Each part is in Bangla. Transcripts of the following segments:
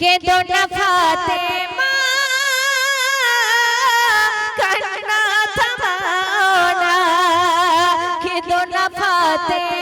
কেঁদো না ফাতেমা? কান্না থামাও না। কেঁদো না ফাতেমা?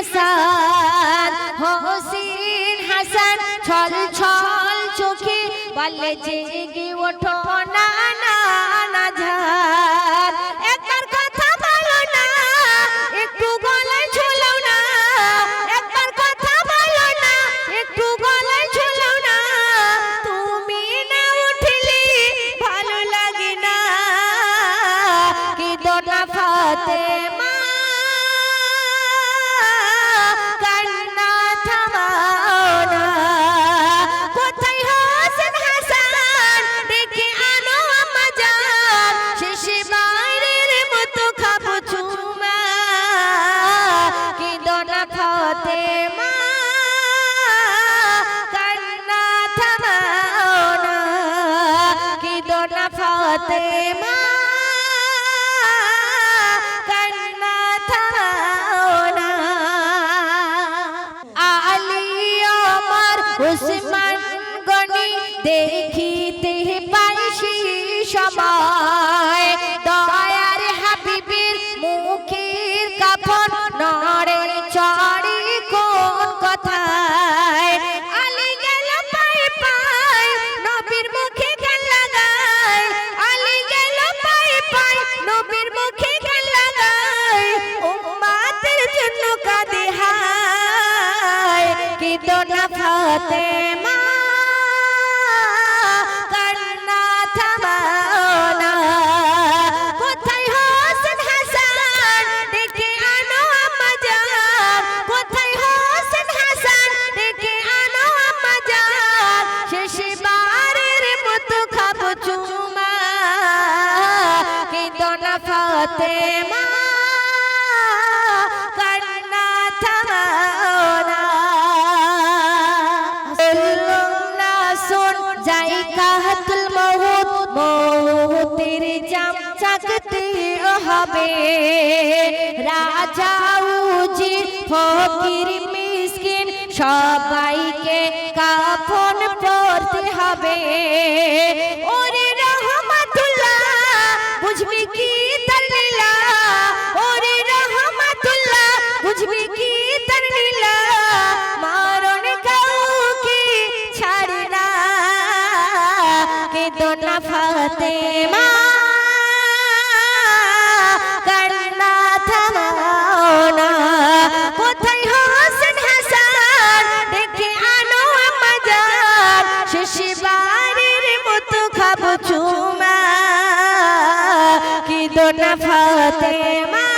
হোসেন হাসান হোসেন ছল ছল চোখে বলে জেগে ওঠো না না ফাতেমা কান্না থামাও না। আলী আমার উসমান দেখিতে কি দোনা ফাতেমা। কান্না থামাও না। কোথায় হোসেন হাসান? ডেকে আনো আমাজান। কোথায় হোসেন হাসান? ডেকে আনো আমাজান। শেষে বারের মতো খাব চুমা। কি দোনা ফাতেমা। কান্না যাই কাহাতুল মহুত মহুতের জাম চাকতে হবে রাজা উজি ফকির মিসকিন সবাইকে কাফন পড়তে হবে ওরে রহমাতুল্লাহ বুঝবি কি ফাতেমা কান্না থামাও না কোথায় হোসেন হাসান ডেকে আনো আমাজান শেষে বারের মতো খাব চুমা কি দোনা ফাতেমা